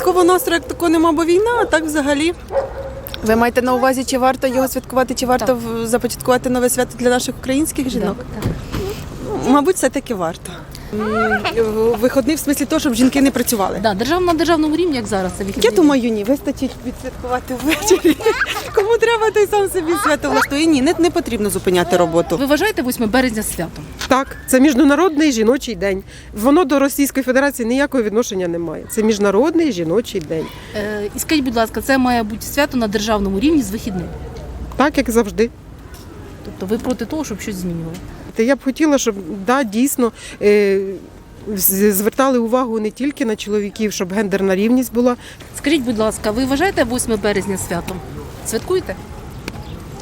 святкового настрою як такого нема, бо війна, а так взагалі. Ви маєте на увазі, чи варто його святкувати, чи варто започаткувати нове свято для наших українських жінок? Мабуть, все-таки варто. Виходний в смислі того, щоб жінки не працювали. Да, держав, на державному рівні, як зараз, це вихідний Я думаю, ні, вистачить відсвяткувати ввечері. Кому треба, той сам собі свято влаштує. Ні, не, не потрібно зупиняти роботу. Ви вважаєте 8 березня святом? Так, це міжнародний жіночий день. Воно до Російської Федерації ніякого відношення не має. Це міжнародний жіночий день. Е, і скажіть, будь ласка, це має бути свято на державному рівні з вихідним. Так як завжди. Тобто ви проти того, щоб щось змінювали? Та я б хотіла, щоб да, дійсно е, звертали увагу не тільки на чоловіків, щоб гендерна рівність була. Скажіть, будь ласка, ви вважаєте 8 березня святом? Святкуєте?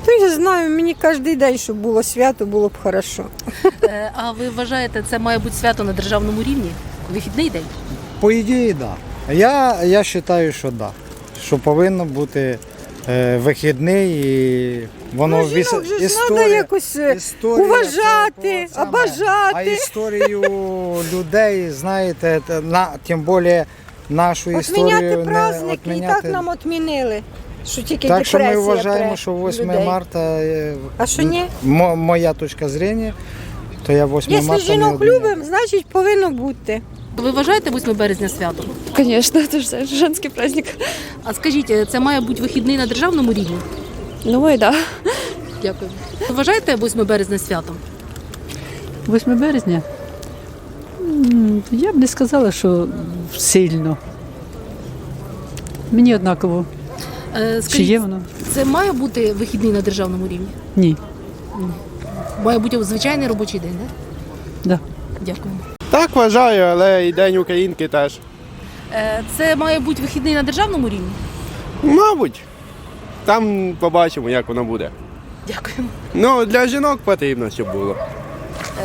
То я знаю, мені кожен день, щоб було свято, було б хорошо. Е, а ви вважаєте, це має бути свято на державному рівні? Вихідний день? По ідеї, так. Да. Я, я вважаю, що так. Да. Що повинно бути вихідний і воно Ну, жінок же ж треба якось е, уважати, це обажати. А історію людей, знаєте, на, тим більше нашу історію Отміняти не праздники, і так нам отмінили. Що тільки Так що ми вважаємо, що 8 людей. марта, е, А що ні? мо- моя точка зрення, то я 8 Якщо марта не жінок любимо, значить повинно бути. Ви вважаєте 8 березня святом? Конечно, это же женский праздник. А скажіть, е, це має бути вихідний на державному рівні? Ну и да. Дякую. Ви вважаєте 8 березня святом? 8 березня? Я б не сказала, що сильно. Мені однаково, Е, чи є воно? це має бути вихідний на державному рівні? Ні. Має бути звичайний робочий день, так? Да. Дякую. Так вважаю, але і День Українки теж. Е, це має бути вихідний на державному рівні? Мабуть. Там побачимо, як воно буде. Дякую. Ну, для жінок потрібно, щоб було.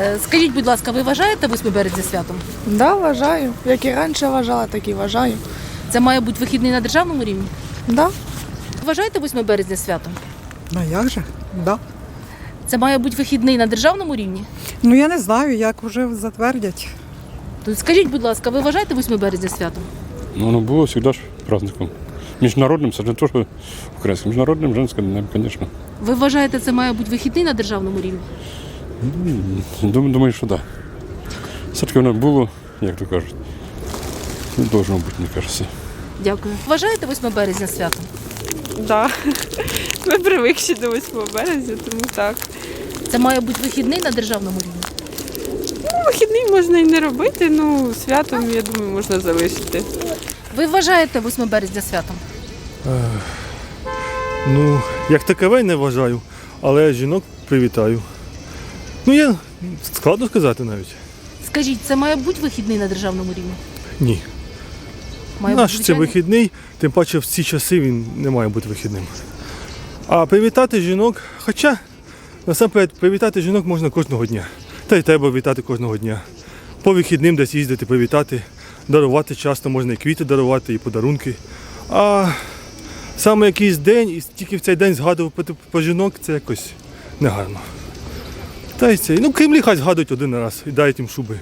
Е, скажіть, будь ласка, ви вважаєте 8 березня святом? Да, вважаю. Як і раніше вважала, так і вважаю. Це має бути вихідний на державному рівні? Да. Вважаєте 8 березня святом? Ну як же? Да. Це має бути вихідний на державному рівні? Ну я не знаю, як вже затвердять. То скажіть, будь ласка, ви вважаєте 8 березня святом? Ну, оно было всегда ж праздником. Международным, кстати, не то, что украинским, международным женским днем, конечно. Ви вважаєте, це має бути вихідний на державному рівні? Думаю, думаю, що да. Все-таки воно було, як то кажуть. Не должно бути, мені кажется. Дякую. Вважаєте 8 березня святом? Да. Ми привикші до 8 березня, тому так. Це має бути вихідний на державному рівні? Вихідний можна і не робити, ну святом, я думаю, можна залишити. Ви вважаєте 8 березня святом? Ну, як такове не вважаю, але жінок привітаю. Ну, я складно сказати навіть. Скажіть, це має бути вихідний на державному рівні? Ні. Має Наш це звичайний? вихідний, тим паче в ці часи він не має бути вихідним. А привітати жінок, хоча насамперед привітати жінок можна кожного дня. Та й треба вітати кожного дня. По вихідним десь їздити, привітати, дарувати часто, можна і квіти дарувати, і подарунки. А саме якийсь день, і тільки в цей день згадувати про жінок, це якось негарно. Та й це. Ну, Кремлі хай згадують один раз і дають їм шуби.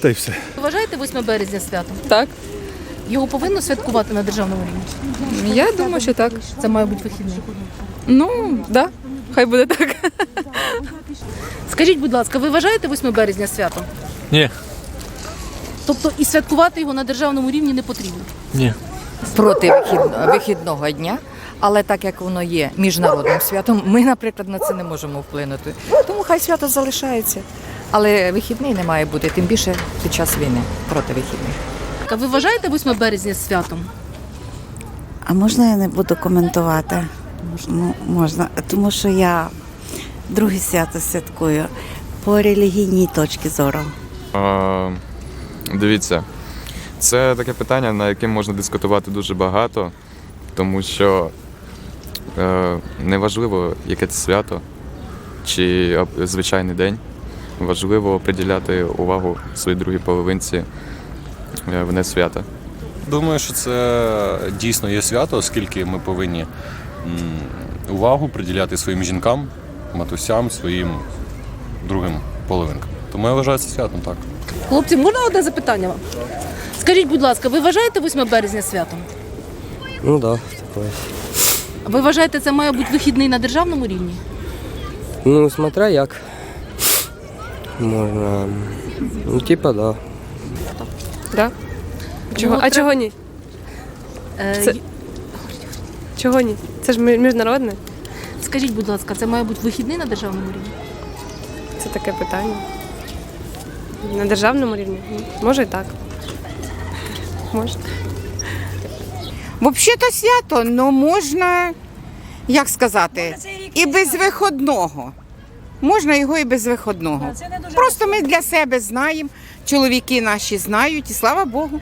Та й все. Вважаєте 8 березня святом? Так. Його повинно святкувати на державному рівні? Я думаю, що так. Це має бути вихідний. Ну, да. Хай буде так. Скажіть, будь ласка, ви вважаєте 8 березня святом? Ні. Тобто і святкувати його на державному рівні не потрібно? Ні. проти вихід- вихідного дня, але так як воно є міжнародним святом, ми, наприклад, на це не можемо вплинути. Тому хай свято залишається. Але вихідний не має бути, тим більше під час війни проти вихідних. А ви вважаєте 8 березня святом? А можна я не буду коментувати? Ну, можна, тому що я друге свято святкую по релігійній точці зору. А, дивіться, це таке питання, на яке можна дискутувати дуже багато, тому що е, неважливо, яке це свято чи звичайний день. Важливо приділяти увагу своїй другій половинці е, в не свята. Думаю, що це дійсно є свято, оскільки ми повинні увагу приділяти своїм жінкам, матусям, своїм другим половинкам. Тому я вважаю це святом так. Хлопці, можна одне запитання вам? Скажіть, будь ласка, ви вважаєте 8 березня святом? Ну так, да, такое. Ви вважаєте, це має бути вихідний на державному рівні? Ну, смотря як. Можна. Ну, типа, да. Да? Чого? Ну, а треба- чого ні? Е, Це- Чого ні? Це ж мі- міжнародне. Скажіть, будь ласка, це має бути вихідний на державному рівні? Це таке питання. На державному рівні? Може і так. Може. Взагалі-то свято, ну можна, як сказати, і без виходного. Можна його і без виходного. Просто ми для себе знаємо, чоловіки наші знають, і слава Богу.